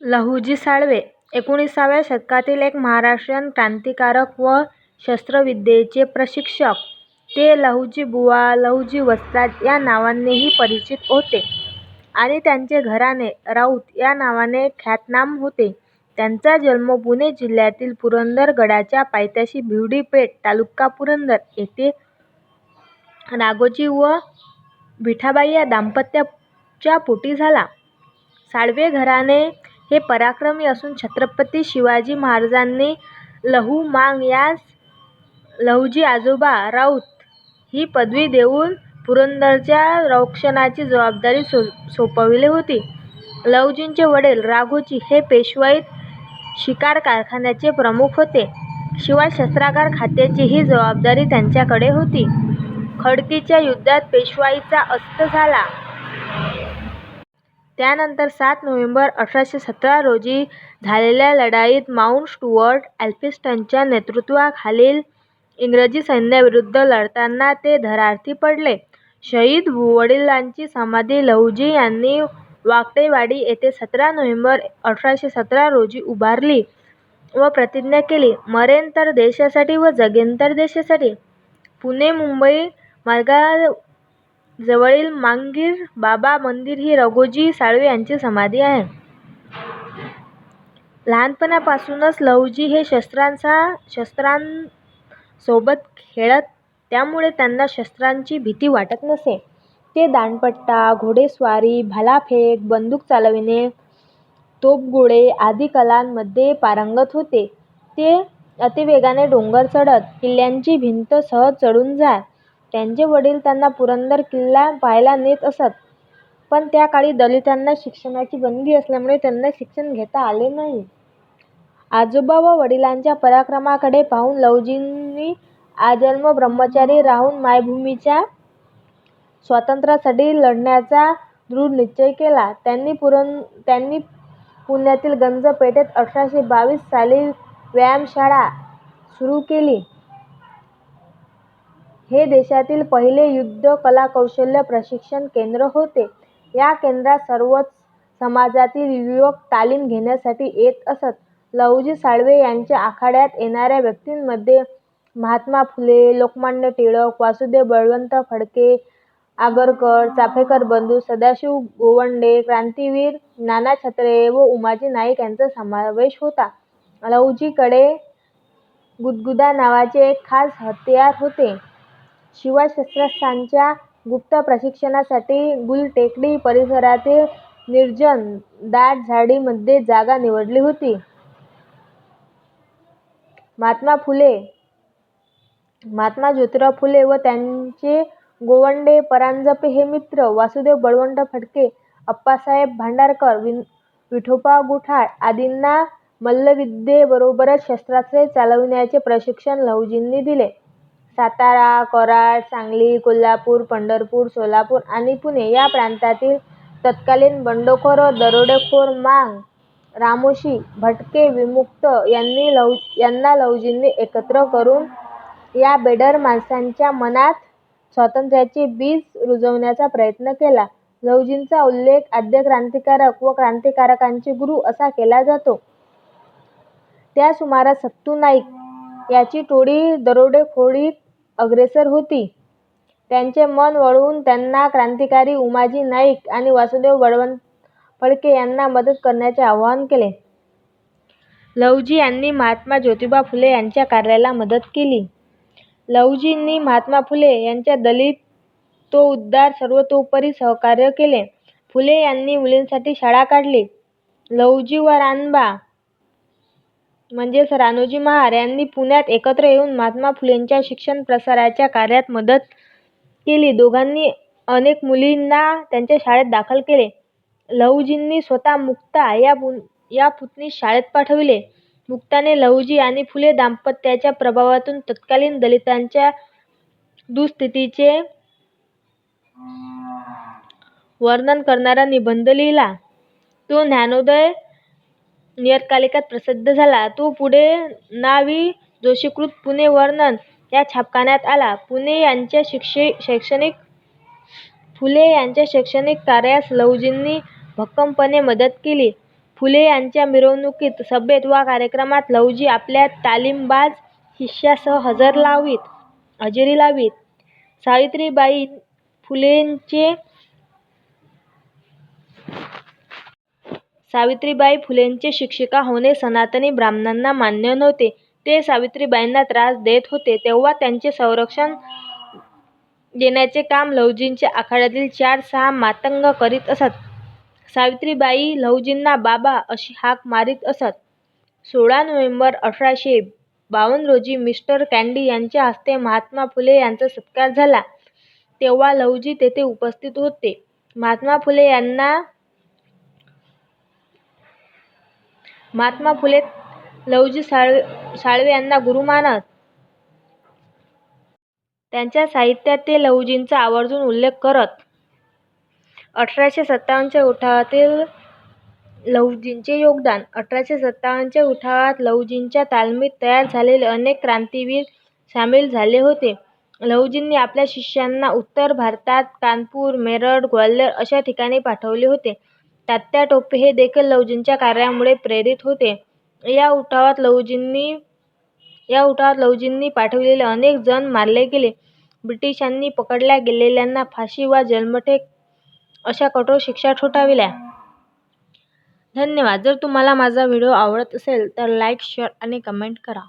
लहुजी साळवे एकोणिसाव्या शतकातील एक महाराष्ट्रीयन क्रांतिकारक व शस्त्रविद्येचे प्रशिक्षक. ते लहुजीबुवा, लहुजी वस्ताद या नावांनीही परिचित होते आणि त्यांचे घराणे राऊत या नावाने ख्यातनाम होते. त्यांचा जन्म पुणे जिल्ह्यातील पुरंदर गडाच्या पायथ्याशी भिवडी पेठ, पुरंदर येथे राघोजी व विठाबाई या दाम्पत्याच्या पोटी झाला. साळवे घराणे हे पराक्रमी असून छत्रपती शिवाजी महाराजांनी लहू मांग यास लहुजी आजोबा राऊत ही पदवी देऊन पुरंदरच्या रक्षणाची जबाबदारी सो सोपविली होती. लहुजींचे वडील राघोजी हे पेशवाईत शिकार कारखान्याचे प्रमुख होते. शिवाय शस्त्रागार खात्याचीही जबाबदारी त्यांच्याकडे होती. खडकीच्या युद्धात पेशवाईचा अस्त झाला. त्यानंतर सात नोव्हेंबर अठराशे सतरा रोजी झालेल्या लढाईत माउंट स्टुअर्ट ॲल्फिस्टनच्या नेतृत्वाखालील इंग्रजी सैन्याविरुद्ध लढताना ते धरार्थी पडले. शहीद वडिलांची समाधी लहुजी यांनी वाकडेवाडी येथे सतरा नोव्हेंबर अठराशे सतरा रोजी उभारली व प्रतिज्ञा केली, मरेन तर देशासाठी व जगेन तर देशासाठी. पुणे मुंबई जवळील मांगीर बाबा मंदिर ही राघोजी साळवे यांची समाधी आहे. लहानपणापासूनच लहुजी हे शस्त्रांसोबत खेळत त्यामुळे त्यांना शस्त्रांची भीती वाटत नसे. ते दांडपट्टा, घोडेस्वारी, भालाफेक, बंदूक चालविणे, तोफगोळे आदी कलांमध्ये पारंगत होते. ते अतिवेगाने डोंगर चढत किल्ल्याची भिंत सहज चढून जात. त्यांचे वडील त्यांना पुरंदर किल्ला पाहायला नेत असत पण त्या काळी दलितांना शिक्षणाची बंदी असल्यामुळे त्यांना शिक्षण घेता आले नाही. आजोबा व वडिलांच्या पराक्रमाकडे पाहून लवजींनी आजन्म ब्रह्मचारी राहून मायभूमीच्या स्वातंत्र्यासाठी लढण्याचा दृढ निश्चय केला. त्यांनी पुण्यातील गंज पेठेत अठराशे बावीस साली व्यायामशाळा सुरू केली. हे देशातील पहिले युद्ध कलाकौशल्य प्रशिक्षण केंद्र होते. या केंद्रात सर्वच समाजातील युवक तालीम घेण्यासाठी येत असत. लहुजी साळवे यांच्या आखाड्यात येणाऱ्या व्यक्तींमध्ये महात्मा फुले, लोकमान्य टिळक, वासुदेव बळवंत फडके, आगरकर, चाफेकर बंधू, सदाशिव गोवंडे, क्रांतिवीर नाना छत्रे व उमाजी नाईक यांचा समावेश होता. लहुजींकडे गुदगुदा नावाचे एक खास हत्यार होते. शिवाय शस्त्रास्त्रांच्या गुप्त प्रशिक्षणासाठी गुलटेकडी परिसरातील निर्जन दाट झाडीमध्ये जागा निवडली होती. महात्मा फुले, महात्मा जोतीराव फुले व त्यांचे गोवंडे परांजपे हे मित्र, वासुदेव बळवंत फडके, अप्पासाहेब भांडारकर, विठोबा गुठाळ आदींना मल्लविद्येबरोबरच शस्त्रास्त्रे चालविण्याचे प्रशिक्षण लहुजींनी दिले. सातारा, कराड, सांगली, कोल्हापूर, पंढरपूर, सोलापूर आणि पुणे या प्रांतातील तत्कालीन बंडखोर व दरोडेखोर मांग, रामोशी, भटके, विमुक्त यांनी लव यांना लवजींनी एकत्र करून या बेडर माणसांच्या मनात स्वातंत्र्याचे बीज रुजवण्याचा प्रयत्न केला. लवजींचा उल्लेख आद्य क्रांतिकारक व क्रांतिकारकांचे गुरु असा केला जातो. त्या सुमारास सत्तू नाईक याची टोळी दरोडेखोरीत अग्रेसर होती. त्यांचे मन वळवून त्यांना क्रांतिकारी उमाजी नाईक आणि वासुदेव बळवंत फडके यांना मदत करण्याचे आवाहन केले. लवजी यांनी महात्मा ज्योतिबा फुले यांच्या कार्याला मदत केली. लवजींनी महात्मा फुले यांच्या दलितोद्धार सर्वतोपरी सहकार्य केले. फुले यांनी मुलींसाठी शाळा काढली. लवजी व रानबा म्हणजेच राणोजी महार यांनी पुण्यात एकत्र येऊन महात्मा फुलेंच्या शिक्षण प्रसाराच्या कार्यात मदत केली. दोघांनी अनेक मुलींना त्यांच्या शाळेत दाखल केले. लहुजींनी स्वतः मुक्ता या पुतणीस शाळेत पाठविले. मुक्ताने लहुजी आणि फुले दाम्पत्याच्या प्रभावातून तत्कालीन दलितांच्या दुस्थितीचे वर्णन करणारा निबंध लिहिला. तो ज्ञानोदय नियतकालिकात प्रसिद्ध झाला. तो पुढे ना. वि. जोशीकृत पुणे वर्णन या छापखान्यात आला. फुले यांच्या शैक्षणिक कार्यास लहुजींनी भक्कमपणे मदत केली. फुले यांच्या मिरवणुकीत, सभेत वा कार्यक्रमात लहुजी आपल्या तालीमबाज शिष्यांसह हजेरी लावीत. सावित्रीबाई फुलेंचे सावित्रीबाई फुलेंचे शिक्षिका होणे सनातनी ब्राह्मणांना मान्य नव्हते. ते सावित्रीबाईंना त्रास देत होते. तेव्हा त्यांचे संरक्षण देण्याचे काम लहुजींचे आखाड्यातील चार-सहा मातंग करीत असत. सावित्रीबाई लहुजींना 'बाबा' अशी हाक मारीत असत. सोळा नोव्हेंबर अठराशे बावन्न रोजी मिस्टर कँडी यांच्या हस्ते महात्मा फुले यांचा सत्कार झाला, तेव्हा लहुजी तेथे उपस्थित होते. महात्मा फुले यांना महात्मा फुले लव्हजी साळ साळवे यांना गुरु मानत. त्यांच्या साहित्यात ते लहुजींचा आवर्जून उल्लेख करत. अठराशे सत्तावन्नच्या उठावातील लवजींचे योगदान अठराशे सत्तावन्नच्या उठावात लवजींच्या तालमीत तयार झालेले अनेक क्रांतिवीर सामील झाले होते. लवजींनी आपल्या शिष्यांना उत्तर भारतात कानपूर, मेरठ, ग्वाल्हेर अशा ठिकाणी पाठवले होते. तात्या टोपे हे देखील लवजींच्या कार्यामुळे प्रेरित होते. या उठावात लवजींनी या उठावात लवजींनी पाठविलेले अनेक जण मारले गेले. ब्रिटिशांनी पकडल्या गेलेल्यांना फाशी वा जन्मठेप अशा कठोर शिक्षा ठोठाविल्या. धन्यवाद. जर तुम्हाला माझा व्हिडिओ आवडत असेल तर लाईक, शेअर आणि कमेंट करा.